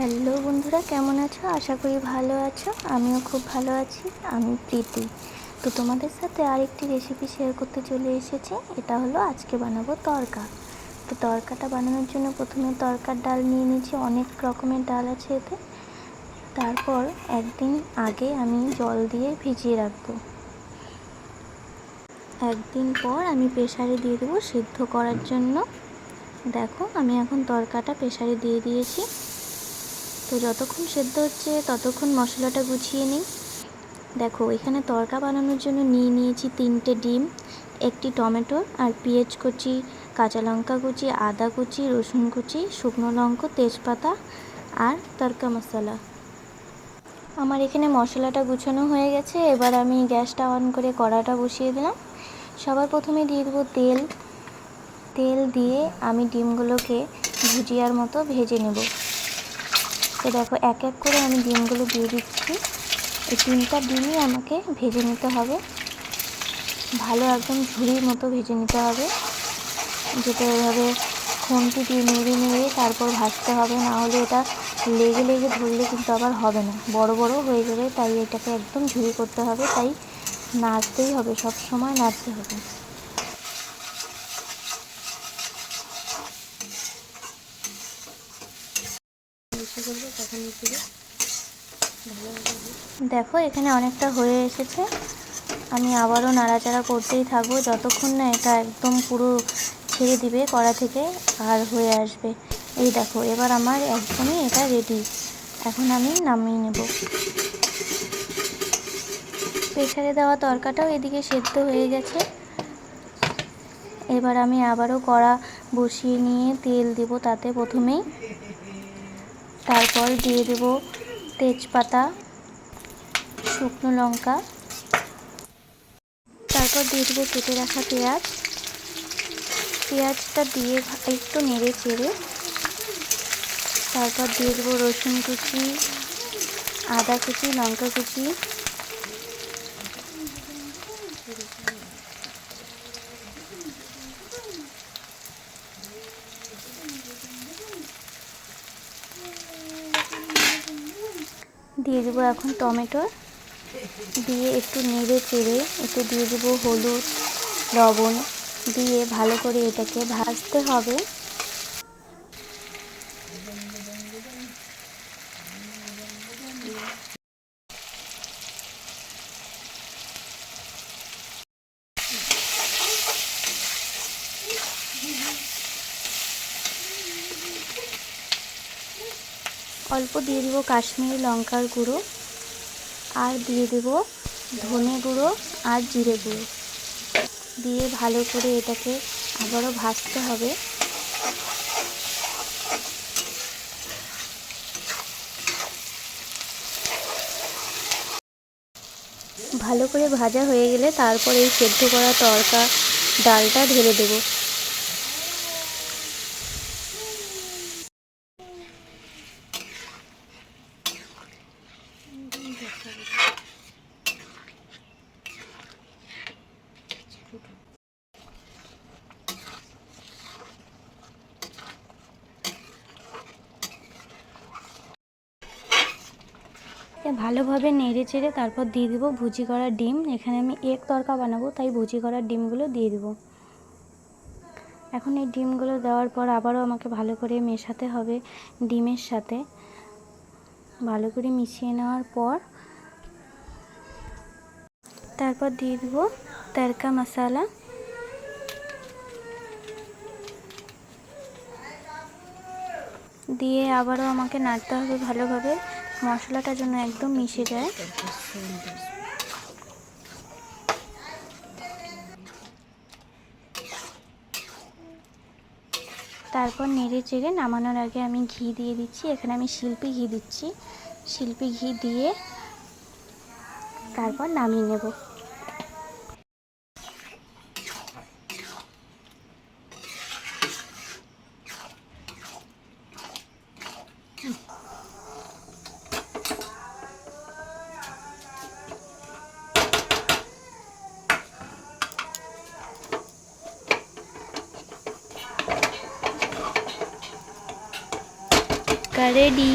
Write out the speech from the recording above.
Hello বন্ধুরা, কেমন আছো? আশা করি ভালো আছো। আমিও খুব ভালো আছি। আমি প্রীতি। তো তোমাদের সাথে আরেকটি রেসিপি শেয়ার করতে চলে এসেছি। এটা হলো আজকে বানাবো তরকা। তো তরকাটা বানানোর জন্য প্রথমে তরকার ডাল নিয়ে নিয়েছি। অনেক রকমের ডাল আছে এতে। তারপর একদিন আগে আমি জল দিয়ে ভিজিয়ে রাখব। একদিন পর আমি প্রেশারে দিয়ে দেবো সিদ্ধ করার জন্য। দেখো, আমি এখন তরকাটা প্রেশারে দিয়ে দিয়েছি। তো যতক্ষণ সেদ্ধ হচ্ছে, ততক্ষণ মশলাটা গুছিয়ে নিই। দেখো, এখানে তরকা বানানোর জন্য নিয়ে নিয়েছি তিনটে ডিম, একটি টমেটো আর পেঁয়াজ কুচি, কাঁচা লঙ্কা কুচি, আদা কুচি, রসুন কুচি, শুকনো লঙ্কা, তেজপাতা আর তরকা মশলা। আমার এখানে মশলাটা গুছানো হয়ে গেছে। এবার আমি গ্যাসটা অন করে কড়াটা বসিয়ে দিলাম। সবার প্রথমে দিয়ে দেবো তেল। তেল দিয়ে আমি ডিমগুলোকে ভুজিয়ার মতো ভেজে নেব। তো দেখো, এক এক করে আমি ডিমগুলো দিয়ে দিচ্ছি। এই তিনটা ডিমই আমাকে ভেজে নিতে হবে। ভালো একদম ঝুড়ির মতো ভেজে নিতে হবে। যেটা এভাবে খুন্তি দিয়ে নেড়ে নেড়ে তারপর ভাজতে হবে। না হলে এটা লেগে লেগে ধরলে কিন্তু আবার হবে না। বড় বড় হয়ে যাবে, তাই এটাকে একদম ঝুড়ি করতে হবে। তাই নাড়তেই হবে সব সময় নাড়তে হবে। দেখো, এখানে অনেকটা হয়ে এসেছে। আমি আবারও নাড়াচাড়া করতেই থাকব, যতক্ষণ না এটা একদম পুরো ছেড়ে দিবে কড়া থেকে আর হয়ে আসবে। এই দেখো, এবার আমার একদমই এটা রেডি এখন আমি নামিয়ে নেব। প্রেশারে দেওয়া তরকাটাও এদিকে সেদ্ধ হয়ে গেছে। এবার আমি আবারও কড়া বসিয়ে নিয়ে তেল দেব তাতে প্রথমেই। তারপর দিয়ে দেব তেজপাতা, শুকনো লঙ্কা। তারপর দিয়ে দেবো কেটে রাখা পেঁয়াজ। পেঁয়াজটা দিয়ে একটু নেড়ে চেড়ে। তারপর দিয়ে দেবো রসুন কুচি, আদা কুচি, লঙ্কা কুচি। দিয়ে দেবো এখন টমেটো। দিয়ে একটু নেড়ে চেড়ে একটু দিয়ে দেবো হলুদ, লবণ। দিয়ে ভালো করে এটাকে ভাজতে হবে। অল্প দিয়ে দিব কাশ্মীরি লঙ্কার গুঁড়ো আর দিয়ে দেব ধনে গুঁড়ো আর জিরে গুঁড়ো। দিয়ে ভালো করে এটাকে আবারও ভাজতে হবে। ভালো করে ভাজা হয়ে গেলে তারপর এই সেদ্ধ করা তরকা ডালটা ঢেলে দেবো। ভালোভাবে নেড়ে চেড়ে তারপর দিয়ে দেবো ভুজি করা ডিম। এখানে আমি এক তরকা বানাবো, তাই ভুজি করা ডিমগুলো দিয়ে দেবো। এখন এই ডিমগুলো দেওয়ার পর আবারও আমাকে ভালো করে মেশাতে হবে ডিমের সাথে। ভালো করে মিশিয়ে নেওয়ার পর তারপর দিয়ে দেবো তরকা মশালা। দিয়ে আবারও আমাকে নাড়তে হবে ভালোভাবে। মশলাটা যেন একদম মিশে যায়। তারপর নেড়ে চেড়ে নামানোর আগে আমি ঘি দিয়ে দিচ্ছি। এখানে আমি শিল্পী ঘি দিচ্ছি। শিল্পী ঘি দিয়ে তারপর নামিয়ে নেব। রেডি